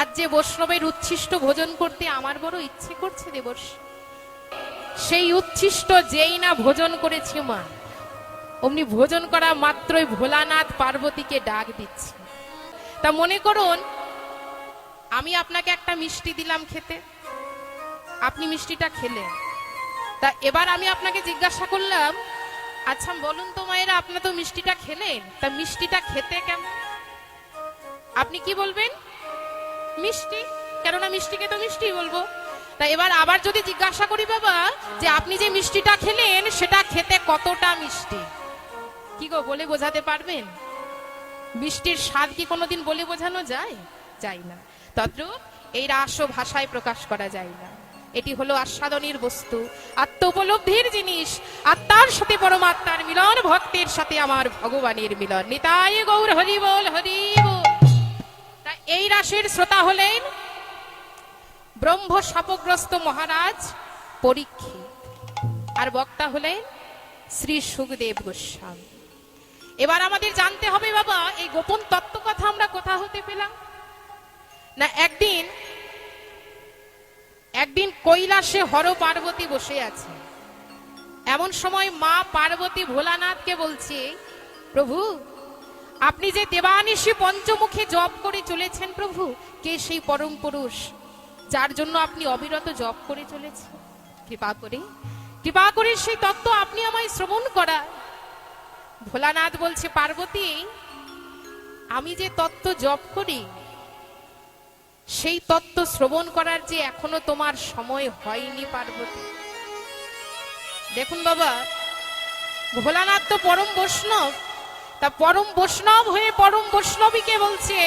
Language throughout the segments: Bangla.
আজ যে বৈষ্ণবের উচ্ছিষ্ট ভোজন করতে আমার বড় ইচ্ছে করছে দেবর্ষ সেই উচ্ছিষ্ট যেই না ভোজন করেছি মা, অমনি ভোজন করা মাত্রই ভোলানাথ পার্বতীকে ডাক দিচ্ছে। তা মনে করুন, আমি আপনাকে একটা মিষ্টি দিলাম খেতে, আপনি মিষ্টিটা খেলেন। তা এবার আমি আপনাকে জিজ্ঞাসা করলাম আচ্ছা বলুন তো মায়েরা, আপনি তো মিষ্টিটা খেলেন, তা মিষ্টিটা খেতে কেমন? আপনি কি বলবেন? মিষ্টি? কেননা মিষ্টিকে তো মিষ্টি বলব। তা এবার আবার যদি জিজ্ঞাসা করি বাবা, যে আপনি যে মিষ্টিটা খেলেন, সেটা খেতে কতটা মিষ্টি? কি গো, বলে বোঝাতে পারবেন? মিষ্টির স্বাদ কি কোনোদিন বলে বোঝানো যায়? যায় না। তদ্রূপ এই রাস ভাষায় প্রকাশ করা যায় না। এটি হলো আস্বাদনের বস্তু আত্ম উপলব্ধির জিনিস আত্মার সাথে পরমাত্মার মিলন, ভক্তের সাথে আমার ভগবানের মিলন। নিতাই গৌর হরি বল হরি বল। তা এই রাশের শ্রোতা হলেন ব্রহ্ম শাপগ্রস্ত মহারাজ পরীক্ষিত আর বক্তা হলেন শ্রী সুখদেব গোস্বামী। এবার আমাদের জানতে হবে বাবা, এই গোপন তত্ত্ব কথা আমরা কোথা হতে পেলাম? না, একদিন একদিন কৈলাসে হর পার্বতী বসে আছে। এমন সময় মা পার্বতী ভোলানাথকে বলছে, প্রভু আপনি যে দেবানিশী পঞ্চমুখী জপ করে চলেছেন প্রভু, কে সেই পরম পুরুষ? যার জন্য আপনি অবিরত জপ করে চলেছেন? কৃপা করে। কৃপা করে সেই তত্ত্ব আপনি আমায় শ্রবণ করা। ভোলানাথ বলছে, পার্বতী, আমি যে তত্ত্ব জপ করি, সেই তত্ত্ব শ্রবণ করার যে এখনও তোমার সময় হয়নি পার্বতী। দেখুন বাবা, ভোলানাথ তো পরম বৈষ্ণব। তা পরম বৈষ্ণব হয়ে পরম বৈষ্ণবীকে বলছে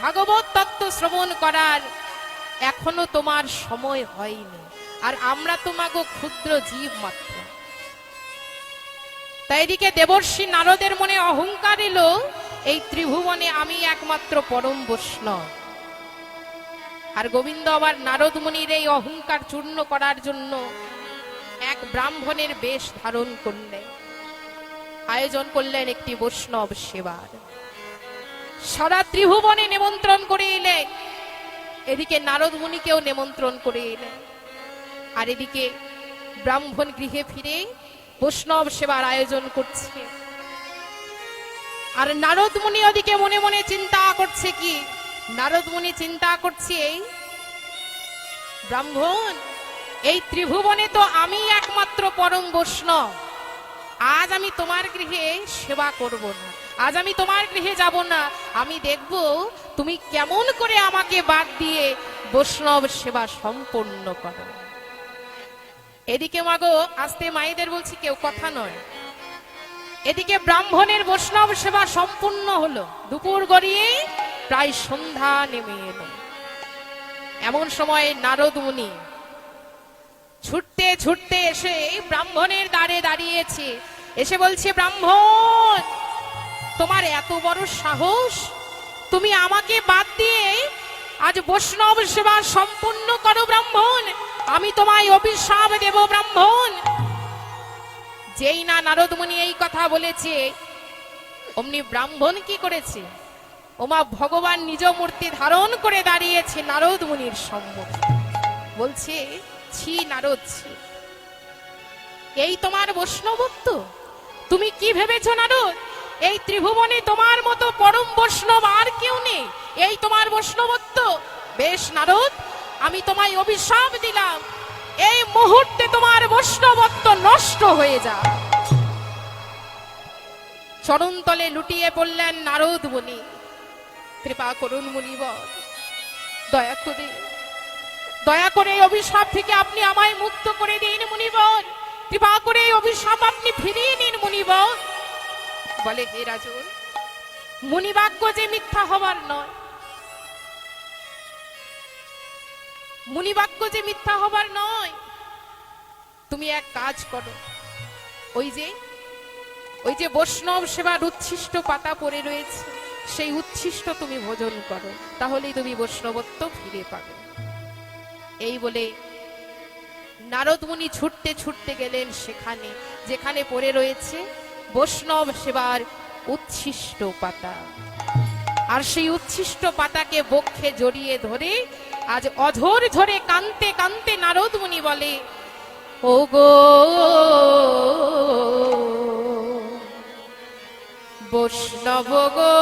ভাগবত তত্ত্ব শ্রবণ করার এখনও তোমার সময় হয়নি। আর আমরা তোমাকে ক্ষুদ্র জীব মাত্র। তাই এদিকে দেবর্ষী নারদের মনে অহংকার এলো, এই ত্রিভুবনে আমি একমাত্র পরম বৈষ্ণব। আর গোবিন্দ আবার নারদ মুনির এই অহংকার চূর্ণ করার জন্য এক ব্রাহ্মণের বেশ ধারণ করলেন। আয়োজন করলেন একটি বৈষ্ণব সেবার। সারা ত্রিভুবনে নিমন্ত্রণ করে এলেন এদিকে নারদ মুনিকেও নিমন্ত্রণ করে এলেন আর এদিকে ব্রাহ্মণ গৃহে ফিরে বৈষ্ণব সেবার আয়োজন করছে। আর নারদ মুনি ওদিকে মনে মনে চিন্তা করছে কি? নারদ মুনি চিন্তা করছে এই, ব্রাহ্মণ, এই ত্রিভুবনে তো আমি একমাত্র পরম বৈষ্ণব। আজ আমি তোমার গৃহে সেবা করব না। আজ আমি তোমার গৃহে যাব না। আমি দেখব তুমি কেমন করে আমাকে বাদ দিয়ে বৈষ্ণব সেবা সম্পন্ন করো। এদিকে মাগো, আসতে মায়েদের বলছি কেউ কথা নয়। এদিকে ব্রাহ্মণের বৈষ্ণব সেবা সম্পূর্ণ হলো। দুপুর গড়িয়ে প্রায় সন্ধ্যা নেমে এলো। এমন সময় নারদ মুনি ছুটতে ছুটতে এসে ব্রাহ্মণের দ্বারে দাঁড়িয়েছে। এসে বলছে, ব্রাহ্মণ, তোমার এত বড় সাহস? তুমি আমাকে বাদ দিয়ে আজ বৈষ্ণব সেবা সম্পূর্ণ করো ব্রাহ্মণ। আমি তোমায় অভিশাপ দেব ব্রাহ্মণ। যেই না নারদমণি এই কথা বলেছে, অমনি ব্রাহ্মণ কি করেছে? ওমা ভগবান নিজ মূর্তি ধারণ করে দাঁড়িয়েছে নারদ মুনির সম্মুখে। বলছে, ছি নারদ ছি, এই তোমার বৈষ্ণবত্ব তুমি কি ভেবেছো নারদ এই ত্রিভুবনে তোমার মতো পরম বৈষ্ণব আর কেউ নেই। এই তোমার বৈষ্ণবত্ব। বেশ, নারদ, আমি তোমায় অভিশাপ দিলাম। এই মুহূর্তে তোমার বৈষ্ণবত্ব নষ্ট হয়ে যা। চরণতলে লুটিয়ে পড়লেন নারদ মুনি। কৃপা করুন মুনিবর, দয়া করে দয়া করে এই অভিশাপ থেকে আপনি আমায় মুক্ত করে দিন মুনিবর। কৃপা করে এই অভিশাপ আপনি ফিরিয়ে নিন বলে, হে রাজন মুনিবাক্য যে মিথ্যা হবার নয়। মুনিবাক্য যে মিথ্যা হবার নয়। তুমি এক কাজ করো। ওই যে ওই যে বৈষ্ণব সেবার উচ্ছিষ্ট পাতা পড়ে রয়েছে, সেই উচ্ছিষ্ট তুমি ভোজন করো, তাহলেই তুমি বৈষ্ণবত্ব ফিরে পাবে। এই বলে নারদ মুনি ছুটতে ছুটতে গেলেন সেখানে। যেখানে পড়ে রয়েছে বৈষ্ণব সেবার উচ্ছিষ্ট পাতা। আর সেই উচ্ছিষ্ট পাতাকে বক্ষে জড়িয়ে ধরে আজ অঝোর ঝরে কানতে কানতে নারদ মুনি বলে ও গো বৈষ্ণব গো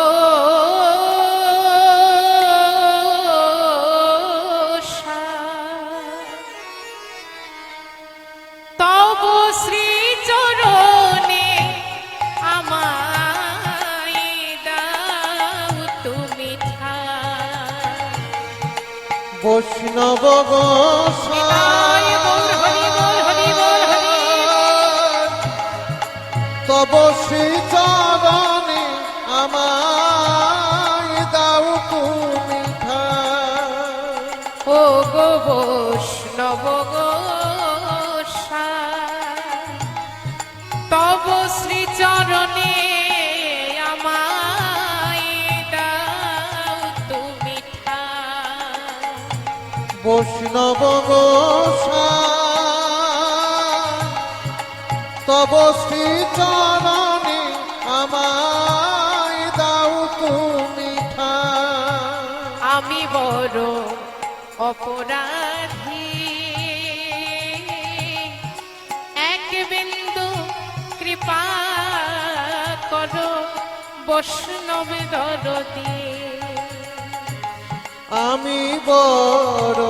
বৈষ্ণব বৈষ্ণব তব শ্রী চরণে আমায় দাও তুমি আমি বড় অপরাধী। এক বিন্দু কৃপা করো বৈষ্ণব দরদী। আমি বড়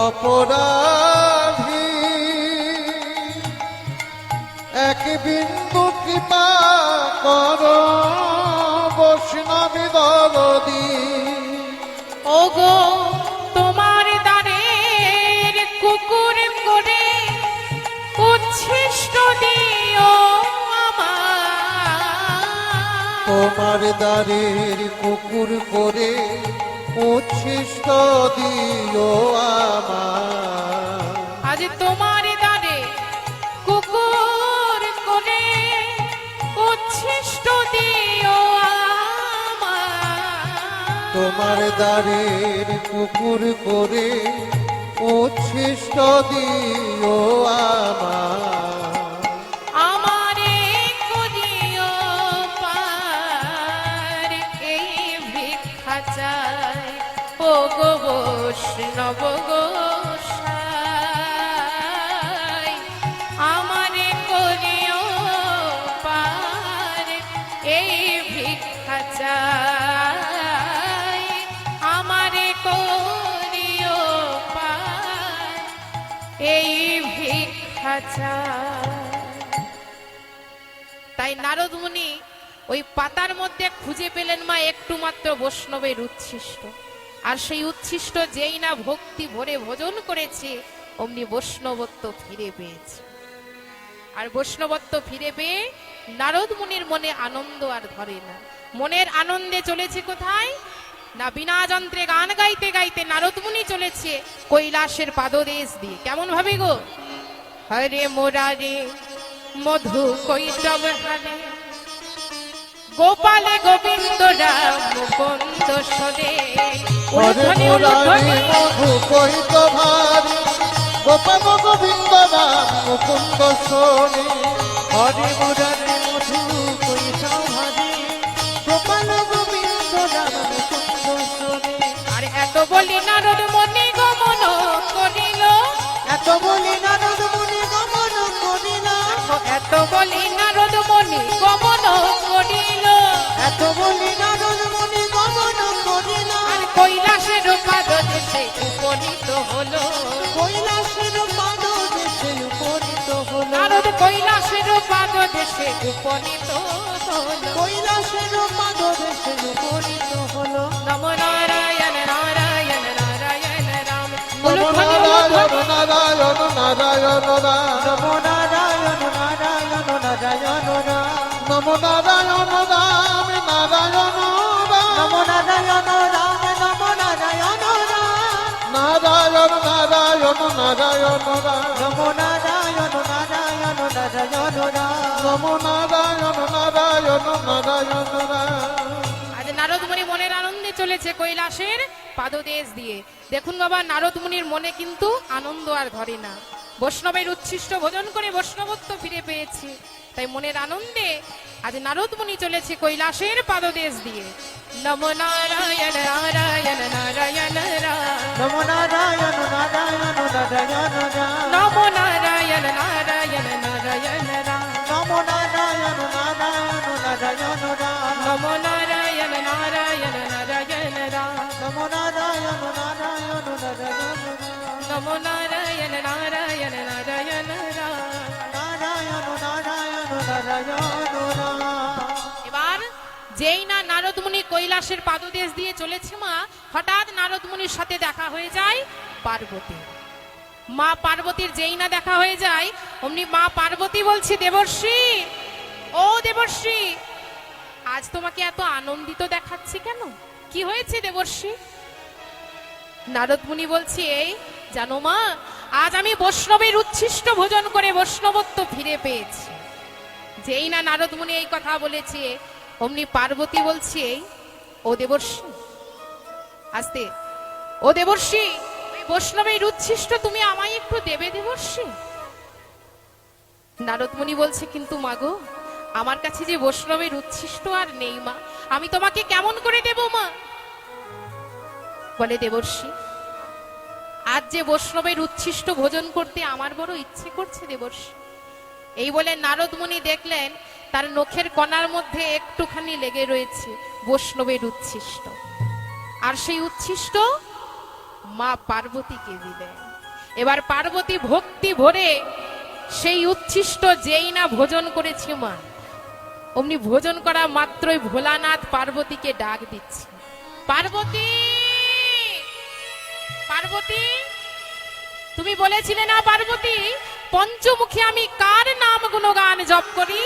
অপরাধী। এক বিন্দু কৃপা কর বৈষ্ণবী দরদি। ওগো তোমার দ্বারের কুকুর করে উচ্ছিষ্ট দিও আমার তোমার দ্বারের কুকুর করে উচ্ছিষ্ট দিও আমার আজ তোমার দ্বারে কুকুর করে উচ্ছিষ্ট দিও তোমার দ্বারের কুকুর করে উচ্ছিষ্ট দিও আমার আমারে আমারে পার, এই আমারে পার, এই তাই নারদ মুনি ওই পাতার মধ্যে খুঁজে পেলেন মা একটু মাত্র বৈষ্ণবের উচ্ছিষ্ট। আর সেই উচ্ছিষ্ট যেই না ভক্তি ভরে ভোজন করেছে, অমনি বৈষ্ণবত্ব ফিরে পেয়েছে। আর বৈষ্ণবত্ব ফিরে পেয়ে নারদ মুনির মনে আনন্দ আর ধরে না। মনের আনন্দে চলেছে কোথায়? না বিনা যন্ত্রে গান গাইতে গাইতে নারদ মুনি চলেছে কৈলাসের পাদদেশ দিয়ে। কেমন ভাবে গো? হরে মোরারে মধু কৈতব হরে। গোপালে গোবিন্দ রাম মুকুন্দ সদে ভারি। গোপাল গোবিন্দ নাম মুকুন্দ শোনে। হরে মুরারি মধু ভারি। গোপাল গোবিন্দ নাম মুকুন্দ আর এত বলি নারদ মনে গমন করিল। এত বলি নারদ মুনি গমন করিল। এত বলি নারদ মনি গমন কৈলাসের পাদ দেশে উপনীত হলো। কৈলাসের পাদ দেশে উপনীত হলো। নারদ কৈলাসের পাদ দেশে উপনীত হলো। কৈলাসের পাদ দেশে উপনীত হলো। নম নারায়ণ নারায়ণ নারায়ণ রাম। নমো নারায়ণ। নারায়ণ নারায়ণ রাম। নমো নারায়ণ নারায়ণ নারায়ণ রাম। নমো নারায়ণ রাম নারায়ণ রাম। নমো নারায়ণ রাম নমো নারায়ণ রাম। নারায়ণ নারায়ণ নারায়ণ রাম। নমো নারায়ণ নারায়ণ নারায়ণ রাম। নারায়ণ নারায়ণ নারায়ণ আজ নারদ মুনি মনের আনন্দে চলেছে কৈলাসের পাদদেশ দিয়ে। দেখুন বাবা নারদ মুনির মনে কিন্তু আনন্দ আর ধরে না। বৈষ্ণবের উচ্ছিষ্ট ভোজন করে বৈষ্ণবত্ব ফিরে পেয়েছে। তাই মনের আনন্দে আজ নারদ মুনি চলেছে কৈলাসের পাদদেশ দিয়ে নমো নারায়ণ নারায়ণ নারায়ণ নমো নারায়ণ নারায়ণ নারায়ণ নমো নারায়ণ নারায়ণ নারায়ণ নমো নারায়ণ নারায়ণ নারায়ণ নমো নারায়ণ নারায়ণ নারায়ণ নমো নারায়ণ নারায়ণ নারায়ণ নমো নারায়ণ নারায়ণ নারায়ণ এবার যেই না নারদ মুনি কৈলাসের পাদদেশ দিয়ে মা, হঠাৎ সাথে দেখা হয়ে যায় পার্বতী। মা পার্বতীর যেই না দেখা হয়ে যায়, অমনি মা পার্বতী দেবর্ষী, ও দেবর্ষী, আজ তোমাকে এত আনন্দিত দেখাচ্ছি কেন? কি হয়েছে দেবর্ষী? নারদ মুনি বলছে, এই, জানো মা, আজ আমি বৈষ্ণবের উচ্ছিষ্ট ভোজন করে বৈষ্ণবত্ব ফিরে পেয়েছি। যেই না নারদ মুনি এই কথা বলেছে, অমনি পার্বতী বলছে, ও দেবর্ষী, আস্তে, ও দেবর্ষী বৈষ্ণবের উচ্ছিষ্ট তুমি আমায় একটু দেবে দেবর্ষী? নারদমণি বলছে, কিন্তু মাগো আমার কাছে যে বৈষ্ণবের উচ্ছিষ্ট আর নেই মা, আমি তোমাকে কেমন করে দেব মা? বলে দেবর্ষী, আজ যে বৈষ্ণবের উচ্ছিষ্ট ভোজন করতে আমার বড় ইচ্ছে করছে দেবর্ষী এই বলে নারদ মুনি দেখলেন, তার নখের কণার মধ্যে একটুখানি লেগে রয়েছে বৈষ্ণবের উচ্ছিষ্ট। আর সেই উচ্ছিষ্ট মা পার্বতীকে দিলেন। এবার পার্বতী ভক্তি ভরে সেই উচ্ছিষ্ট যেই না ভোজন করেছে মা, অমনি ভোজন করা মাত্রই ভোলানাথ পার্বতীকে ডাক দিচ্ছে। পার্বতী! পার্বতী! তুমি বলেছিলে না পার্বতী? পঞ্চমুখী আমি কার নাম গুণগান জপ করি?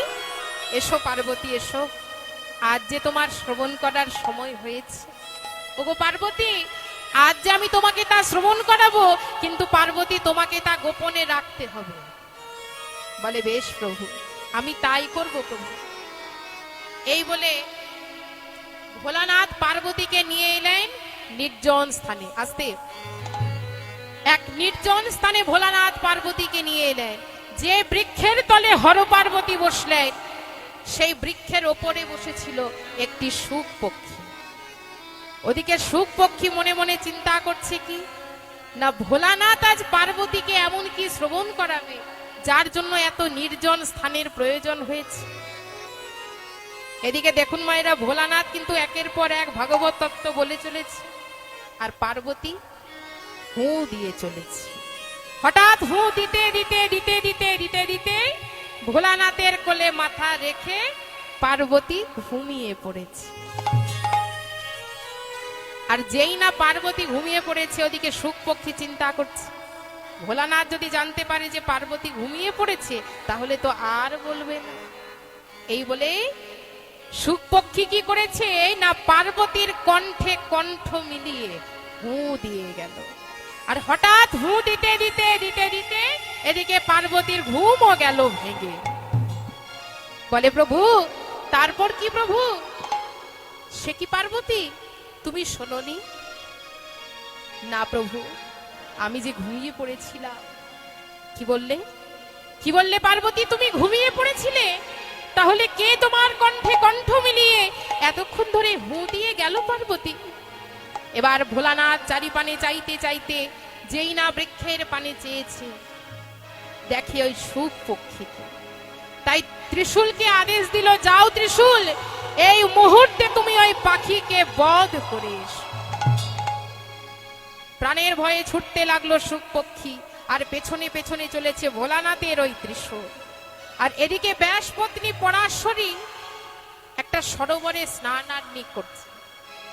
এসো পার্বতী, এসো। আজ যে তোমার শ্রবণ করার সময় হয়েছে। ওগো পার্বতী, আজ যে আমি তোমাকে তা শ্রবণ করাবো, কিন্তু পার্বতী, তোমাকে তা গোপনে রাখতে হবে। বলে, বেশ প্রভু, আমি তাই করব প্রভু। এই বলে ভোলানাথ পার্বতীকে নিয়ে এলেন নির্জন স্থানে। আসতে। এক নির্জন স্থানে ভোলানাথ পার্বতীকে নিয়ে এলেন যে বৃক্ষের তলে হর পার্বতী বসলেন সেই বৃক্ষের ওপরে বসেছিল একটি সুখ পক্ষী। ওদিকে সুখ পক্ষী মনে মনে চিন্তা করছে কি, না ভোলানাথ আজ পার্বতীকে এমন কি শ্রবণ করাবে, যার জন্য এত নির্জন স্থানের প্রয়োজন হয়েছে? এদিকে দেখুন মায়েরা, ভোলানাথ কিন্তু একের পর এক ভাগবত তত্ত্ব বলে চলেছে। আর পার্বতী হু দিয়ে চলেছে। হঠাৎ হু দিতে দিতে দিতে দিতে দিতে দিতে ভোলানাথের কোলে মাথা রেখে পার্বতী ঘুমিয়ে পড়েছে। আর যেই না পার্বতী ঘুমিয়ে পড়েছে, ওদিকে সুখ পক্ষী চিন্তা করছে। ভোলানাথ যদি জানতে পারে যে পার্বতী ঘুমিয়ে পড়েছে, তাহলে তো আর বলবে না। এই বলে সুখ পক্ষী কি করেছে? না পার্বতীর কণ্ঠে কণ্ঠ মিলিয়ে হু দিয়ে গেল। আর হঠাৎ হু দিতে দিতে দিতে দিতে এদিকে পার্বতীর ঘুমও গেল ভেঙে। বলে, প্রভু, তারপর কি প্রভু? সে কি পার্বতী? তুমি শোনোনি? না প্রভু, আমি যে ঘুমিয়ে পড়েছিলাম। কি বললে? কি বললে পার্বতী, তুমি ঘুমিয়ে পড়েছিলে? তাহলে কে তোমার কণ্ঠে কণ্ঠ মিলিয়ে এতক্ষণ ধরে হু দিয়ে গেল পার্বতী? এবার ভোলানাথ চারি পানে চাইতে চাইতে যেই না বৃক্ষের পানে চেয়েছে, দেখে ওই সুখ পক্ষীকে তাই ত্রিশূলকে আদেশ দিল, যাও ত্রিশূল, এই মুহূর্তে তুমি ওই পাখিকে বধ করে এসো। প্রাণের ভয়ে ছুটতে লাগল সুখ পক্ষী, আর পেছনে পেছনে চলেছে ভোলানাথের ওই ত্রিশূল। আর এদিকে ব্যাসপত্নী পরাশরী একটা সরোবরে স্নানাগ্নি করছে।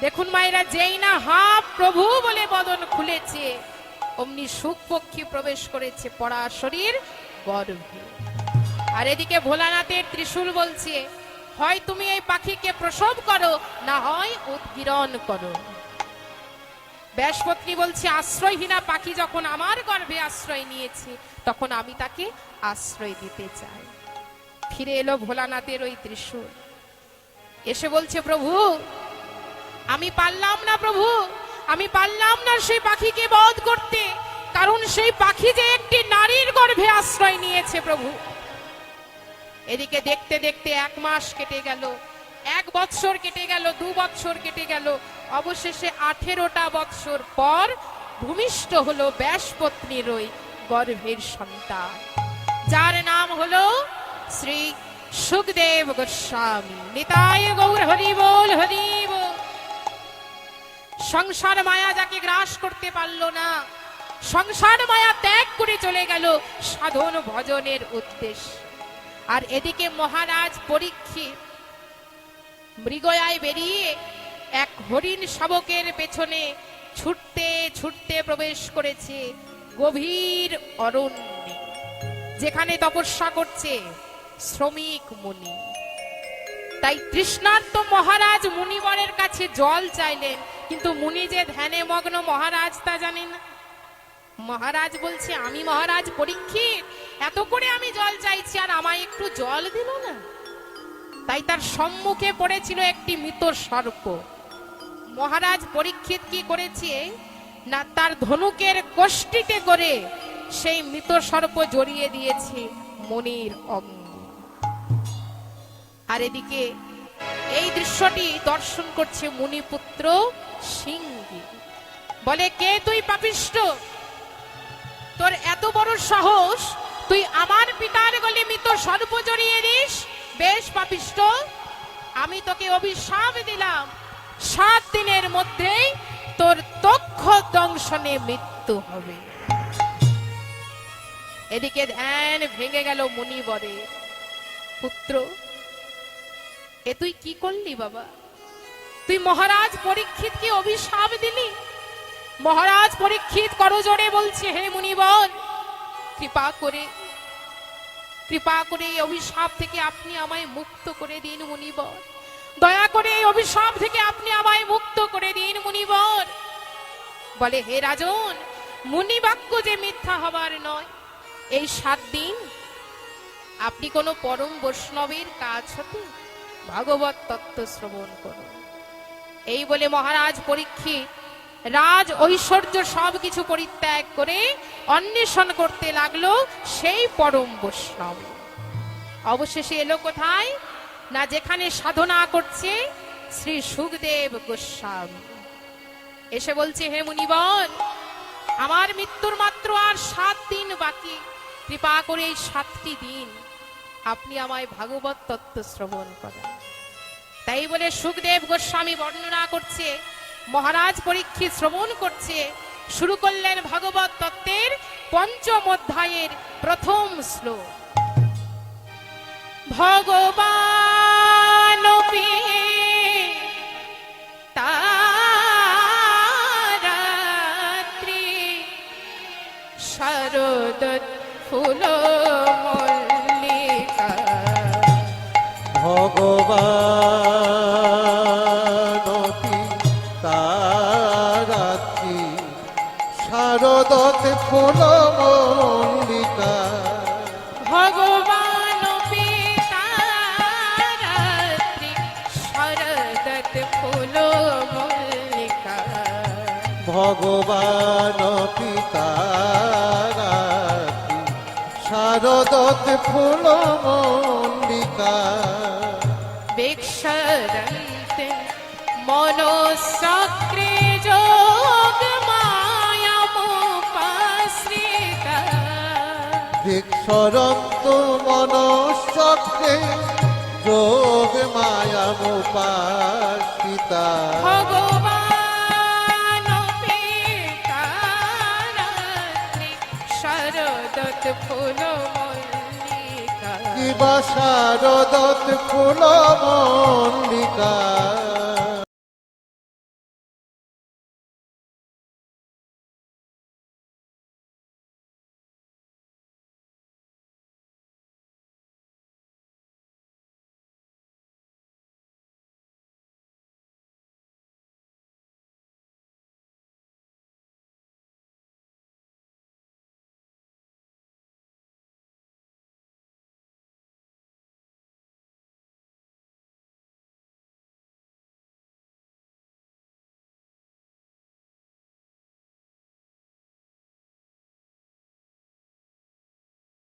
দেখুন মায়েরা, যেই না হা প্রভু বলে বদন খুলেছে, অমনি সুখ পক্ষী প্রবেশ করেছে পরাশরীর গর্ভে। আর এদিকে ভোলানাথের ত্রিশূল বলছে, হয় তুমি এই পাখিকে প্রসব করো, না হয় উদ্গীরণ করো। ব্যাসপত্নী বলছে, আশ্রয়হীনা পাখি যখন আমার গর্ভে আশ্রয় নিয়েছে, তখন আমি তাকে আশ্রয় দিতে চাই। ফিরে এলো ভোলানাথের ওই ত্রিশূল। এসে বলছে, প্রভু আমি পারলাম না প্রভু। আমি পারলাম না সেই পাখিকে বধ করতে। কারণ সেই পাখি যে একটি নারীর গর্ভে আশ্রয় নিয়েছে প্রভু। এদিকে দেখতে দেখতে এক মাস কেটে গেল, এক বৎসর কেটে গেল, দু বৎসর কেটে গেল। অবশেষে আঠেরোটা বৎসর পর ভূমিষ্ঠ হলো ব্যাসপত্নীর ওই গর্ভের সন্তান। যার নাম হলো শ্রী সুখদেব গোস্বামী। নিতাই গৌর হরি বল হরি সংসার মায়া যাকে গ্রাস করতে পারল না। সংসার মায়া ত্যাগ করে চলে গেল সাধন ভজনের উদ্দেশ্য। আর এদিকে মহারাজ পরীক্ষিত মৃগয়ায় বেরিয়ে এক হরিণ শাবকের পেছনে ছুটতে ছুটতে প্রবেশ করেছে গভীর অরণ্যে, যেখানে তপস্যা করছে শ্রমিক মুনি। তাই তৃষ্ণার্ত মহারাজ মুনিবরের কাছে জল চাইলেন কিন্তু মুনি যে ধ্যানে মগ্ন মহারাজ তা জানেন না। মহারাজ বলছে, আমি মহারাজ পরীক্ষিত, এত করে আমি জল চাইছি, আর আমায় একটু জল দিল না? তাই তার সম্মুখে পড়েছিল একটি মৃত সর্প। মহারাজ পরীক্ষিত কি করেছে? না, তার ধনুকের কষ্টিতে করে সেই মৃত সর্প জড়িয়ে দিয়েছে মনির অঙ্গ আর এদিকে এই দৃশ্যটি দর্শন করছে মুনিপুত্র সিংহী। বলে, কে তুই পাপিষ্ট? তোর এত বড় সাহস? তুই আমার পিতার গলে মৃত সর্প জড়িয়ে দিস? বেশ পাপিষ্ট। আমি তোকে অভিশাপ দিলাম। সাত দিনের মধ্যেই তোর তক্ষ দংশনে মৃত্যু হবে। এদিকে ধ্যান ভেঙে গেল মুনিবরে। পুত্র এ তুই কি করলি বাবা? তুই মহারাজ পরীক্ষিত পরীক্ষিতকে অভিশাপ দিলি? মহারাজ পরীক্ষিত করজোড়ে বলছে, হে মুনিবর কৃপা করে কৃপা করে এই অভিশাপ থেকে আপনি আমায় মুক্ত করে দিন মুনিবর দয়া করে এই অভিশাপ থেকে আপনি আমায় মুক্ত করে দিন মুনিবর বলে, হে রাজন মুনি বাক্য যে মিথ্যা হবার নয়। এই সাত দিন আপনি কোনো পরম বৈষ্ণবের কাজ হতে ভাগবত তত্ত্ব শ্রবণ করুন। এই বলে মহারাজ পরীক্ষিত রাজ ঐশ্বর্য সবকিছু পরিত্যাগ করে অন্বেষণ করতে লাগল সেই পরম বৈষ্ণব। অবশেষে এলো কোথায়? না যেখানে সাধনা করছে শ্রী সুখদেব গোস্বামী। এসে বলছে, হে মুনিবর আমার মৃত্যুর মাত্র আর সাত দিন বাকি। কৃপা করে এই সাতটি দিন আপনি আমায় ভাগবত তত্ত্ব শ্রবণ করেন। তাই বলে সুখদেব গোস্বামী বর্ণনা করছে, মহারাজ পরীক্ষিত শ্রবণ করছে, শুরু করলেন ভাগবত তত্ত্বের পঞ্চম অধ্যায়ের প্রথম শ্লোক। ভগবান তারাত্রি শরদ ফুল ভগবানতি তারাত্রি শারদতে ফুল মল্লিকা ভগবান শরদত ফুল মল্লিকা ভগবান শারদতে ফুল মল্লিকা বিক্ষরন্ত মনোসক্রে যোগ মায়ামুপাশ্রিতা ভিক্ষরন্ত মনচক্রে যোগ মায়ামুপাসিতা ভগবান ফুল মল্লিকা রদত ফুল মল্লিকা।